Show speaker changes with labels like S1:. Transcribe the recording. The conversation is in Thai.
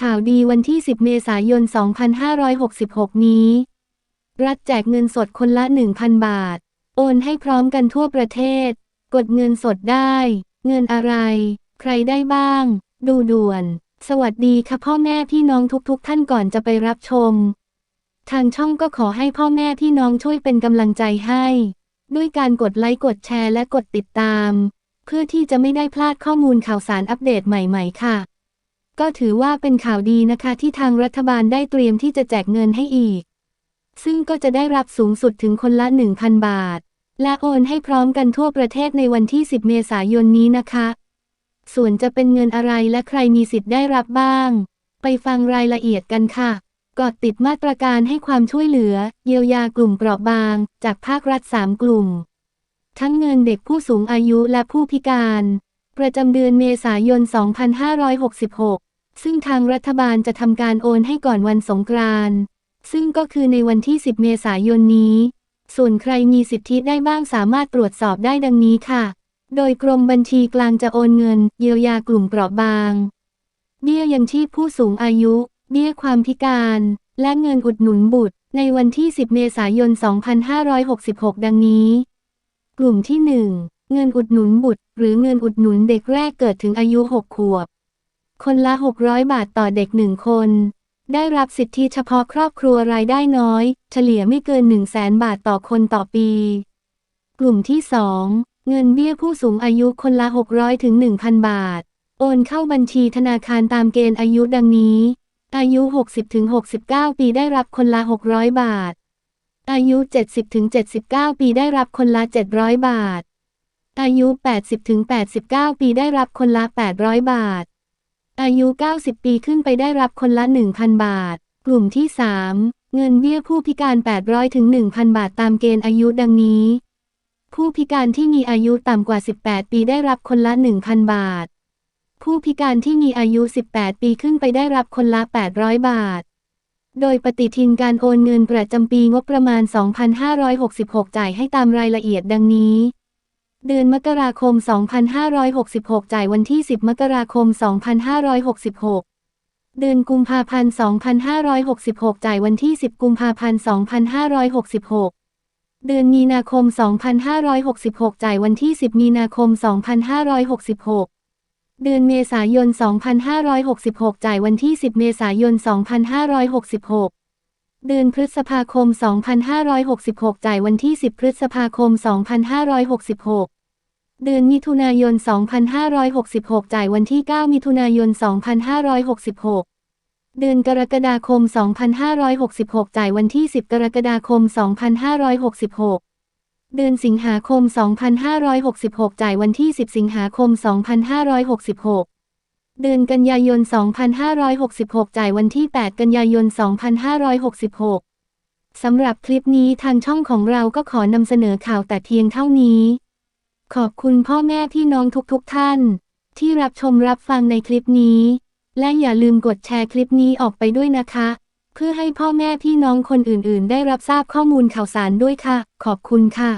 S1: ข่าวดีวันที่ 10 เมษายน 2566 นี้ รัฐแจกเงินสดคนละ 1,000 บาท โอนให้พร้อมกันทั่วประเทศ กดเงินสดได้ เงินอะไร ใครได้บ้าง ดูด่วน สวัสดีค่ะพ่อแม่พี่น้องทุกๆทท่านก่อนจะไปรับชม ทางช่องก็ขอให้พ่อแม่พี่น้องช่วยเป็นกำลังใจให้ ด้วยการกดไลค์กดแชร์และกดติดตาม เพื่อที่จะไม่ได้พลาดข้อมูลข่าวสารอัปเดตใหม่ ๆ ค่ะ ก็ถือว่าเป็นข่าวดีนะคะที่ทางรัฐบาลได้เตรียมที่จะแจกเงินให้อีก ซึ่งก็จะได้รับสูงสุดถึงคนละ 1,000 บาท และโอนให้พร้อมกันทั่วประเทศในวันที่ 10 เมษายนนี้นะคะ ส่วนจะเป็นเงินอะไรและใครมีสิทธิ์ได้รับบ้าง ไปฟังรายละเอียดกันค่ะกอดติดมาตรการให้ความช่วยเหลือ เยียวยากลุ่มเปราะบาง จากภาครัฐ 3 กลุ่ม ทั้งเงินเด็กผู้สูงอายุและผู้พิการ ประจำเดือนเมษายน 2566 ซึ่งทางรัฐบาลจะทำการโอนให้ก่อนวันสงกรานต์ซึ่งก็คือในวันที่ 10 เมษายนนี้ ส่วนใครมีสิทธิได้บ้างสามารถตรวจสอบได้ดังนี้ค่ะ โดยกรมบัญชีกลางจะโอนเงิน เยียวยากลุ่มเปราะบาง เบี้ยยังชีพผู้สูงอายุ เบี้ยความพิการ และเงินอุดหนุนบุตร ในวันที่ 10 เมษายน 2566 ดังนี้ กลุ่มที่ 1 เงินอุดหนุนบุตร หรือเงินอุดหนุนเด็กแรกเกิดถึงอายุ 6 ขวบ คนละ 600 บาทต่อเด็ก1คน ได้รับสิทธิเฉพาะครอบครัวรายได้น้อย เฉลี่ยไม่เกิน 1 0 0 0 0แสนบาทต่อคนต่อปี กลุ่มที่ 2 เงินเบี้ยผู้สูงอายุคนละ 600ถึง1,000 บาท โอนเข้าบัญชีธนาคารตามเกณฑ์อายุดังนี้ อายุ 60-69 ปีได้รับคนละ 600 บาท อายุ 70-79 ปีได้รับคนละ 700 บาท อายุ 80-89 ปีได้รับคนละ 800 บาท อายุ 90 ปีขึ้นไปได้รับคนละ 1,000 บาท กลุ่มที่ 3 เงินเบี้ยผู้พิการ 800ถึง1,000 บาทตามเกณฑ์อายุดังนี้ ผู้พิการที่มีอายุต่ำกว่า 18 ปีได้รับคนละ 1,000 บาท ผู้พิการที่มีอายุ 18 ปีขึ้นไปได้รับคนละ 800 บาท โดยปฏิทินการโอนเงินประจำปีงบประมาณ 2566 จ่ายให้ตามรายละเอียดดังนี้ เดือนมกราคม 2566 จ่ายวันที่ 10 มกราคม 2566 เดือนกุมภาพันธ์ 2566 จ่ายวันที่ 10 กุมภาพันธ์ 2566 เดือนมีนาคม 2566 จ่ายวันที่ 10 มีนาคม 2566 เดือนเมษายน 2566 จ่ายวันที่ 10 เมษายน 2566 เดือนพฤษภาคม 2566 จ่ายวันที่ 10 พฤษภาคม 2566 เดือนมิถุนายน 2566 จ่ายวันที่ 9 มิถุนายน 2566 เดือนกรกฎาคม 2566 จ่ายวันที่ 10 กรกฎาคม 2566 เดือนสิงหาคม 2566 จ่ายวันที่ 10 สิงหาคม 2566 เดือนกันยายน 2566 จ่ายวันที่ 8 กันยายน 2566 สำหรับคลิปนี้ทางช่องของเราก็ขอนำเสนอข่าวแต่เพียงเท่านี้ ขอบคุณพ่อแม่พี่น้องทุกๆทท่าน ที่รับชมรับฟังในคลิปนี้ และอย่าลืมกดแชร์คลิปนี้ออกไปด้วยนะคะ เพื่อให้พ่อแม่พี่น้องคนอื่นๆ ได้รับทราบข้อมูลข่าวสารด้วยค่ะ ขอบคุณค่ะ